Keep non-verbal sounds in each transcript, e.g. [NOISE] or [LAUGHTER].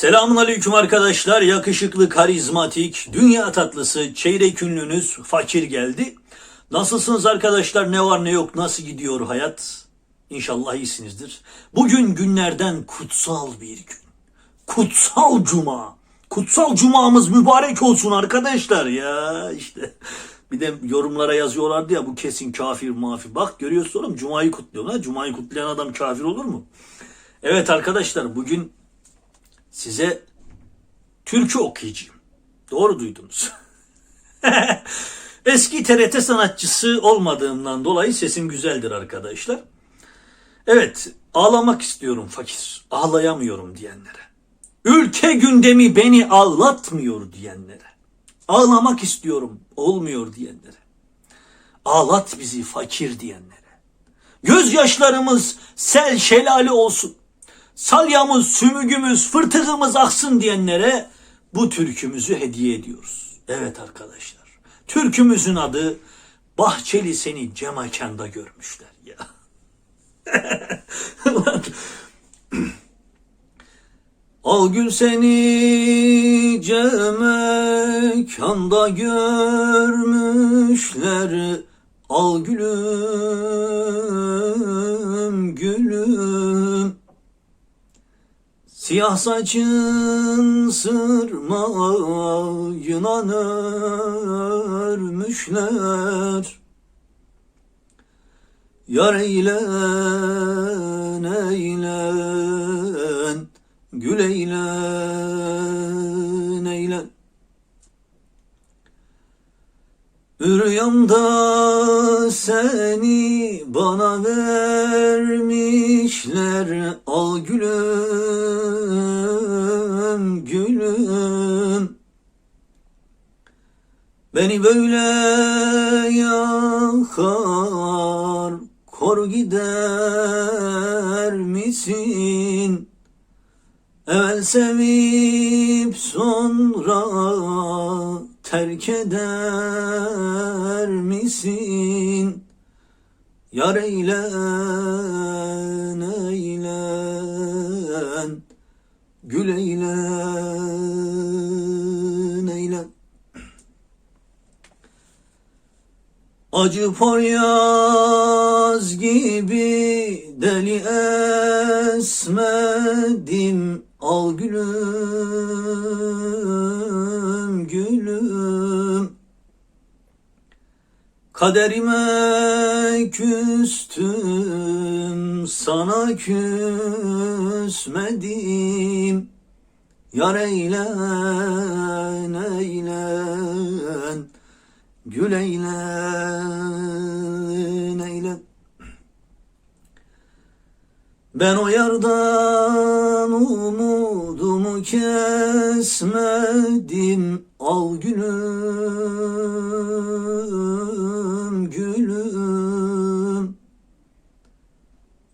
Selamun aleyküm arkadaşlar. Yakışıklı, karizmatik, dünya tatlısı, çeyrek ünlünüz fakir geldi. Nasılsınız arkadaşlar? Ne var ne yok? Nasıl gidiyor hayat? İnşallah iyisinizdir. Bugün günlerden kutsal bir gün. Kutsal Cuma. Kutsal Cuma'mız mübarek olsun arkadaşlar ya işte. Bir de yorumlara yazıyorlardı ya bu kesin kafir mafi. Bak görüyorsun oğlum Cuma'yı kutluyorlar. Cuma'yı kutlayan adam kafir olur mu? Evet arkadaşlar bugün size türkü okuyacağım. Doğru duydunuz. [LAUGHS] Eski TRT sanatçısı olmadığımdan dolayı sesim güzeldir arkadaşlar. Evet, ağlamak istiyorum fakir, ağlayamıyorum diyenlere. Ülke gündemi beni ağlatmıyor diyenlere. Ağlamak istiyorum, olmuyor diyenlere. Ağlat bizi fakir diyenlere. Gözyaşlarımız sel şelale olsun. Salyamız, sümüğümüz, fırtığımız aksın diyenlere bu türkümüzü hediye ediyoruz. Evet arkadaşlar. Türkümüzün adı Bahçeli seni cemakanda görmüşler ya. [LAUGHS] Al gül seni cemekanda görmüşler Al gülüm gülüm Siyah saçın sırmayınan örmüşler Yar eylen eylen Gül eylen eylen. Rüyamda seni bana vermişler Al gülüm Beni böyle yakar Kor gider misin? Evvel sevip sonra terk eder misin? Yar eylen eylen Gül eylen Acı poryaz gibi deli esmedim. Al gülüm gülüm. Kaderime küstüm sana küsmedim. Yar eylen eylen Gül eylen eylen Ben o yardan umudumu kesmedim. Al gülüm gülüm.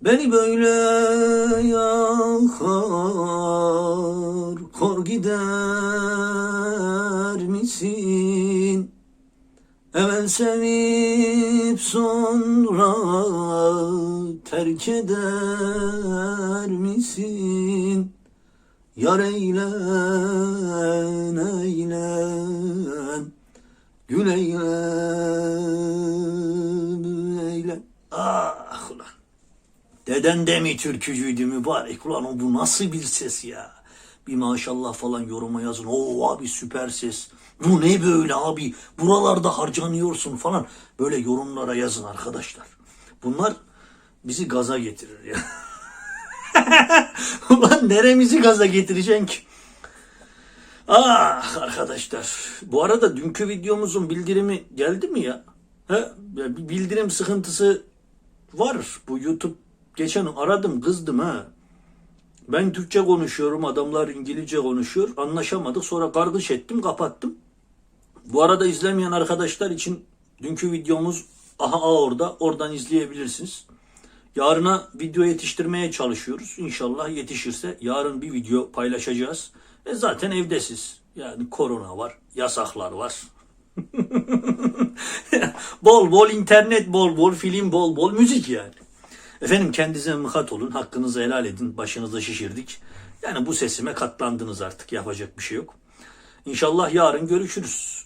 Beni böyle yakar Kor gider Evvel sevip sonra terk eder misin? Yar eylen eylen Gül eylen eylen Ah ulan Deden de mi türkücüydü mübarek ulan o bu nasıl bir ses ya bir maşallah falan yoruma yazın. Oo abi süper ses. Bu ne böyle abi? Buralarda harcanıyorsun falan. Böyle yorumlara yazın arkadaşlar. Bunlar bizi gaza getirir ya. [LAUGHS] Ulan neremizi gaza getireceksin ki? Ah arkadaşlar. Bu arada dünkü videomuzun bildirimi geldi mi ya? He? Bildirim sıkıntısı var. Bu YouTube geçen aradım kızdım ha. Ben Türkçe konuşuyorum, adamlar İngilizce konuşuyor. Anlaşamadık. Sonra kargış ettim, kapattım. Bu arada izlemeyen arkadaşlar için dünkü videomuz aha orada. Oradan izleyebilirsiniz. Yarına video yetiştirmeye çalışıyoruz. İnşallah yetişirse yarın bir video paylaşacağız. E zaten evdesiz. Yani korona var, yasaklar var. [LAUGHS] bol bol internet, bol bol film, bol bol müzik yani. Efendim kendinize mıkat olun, hakkınızı helal edin, başınızı şişirdik. Yani bu sesime katlandınız artık yapacak bir şey yok. İnşallah yarın görüşürüz.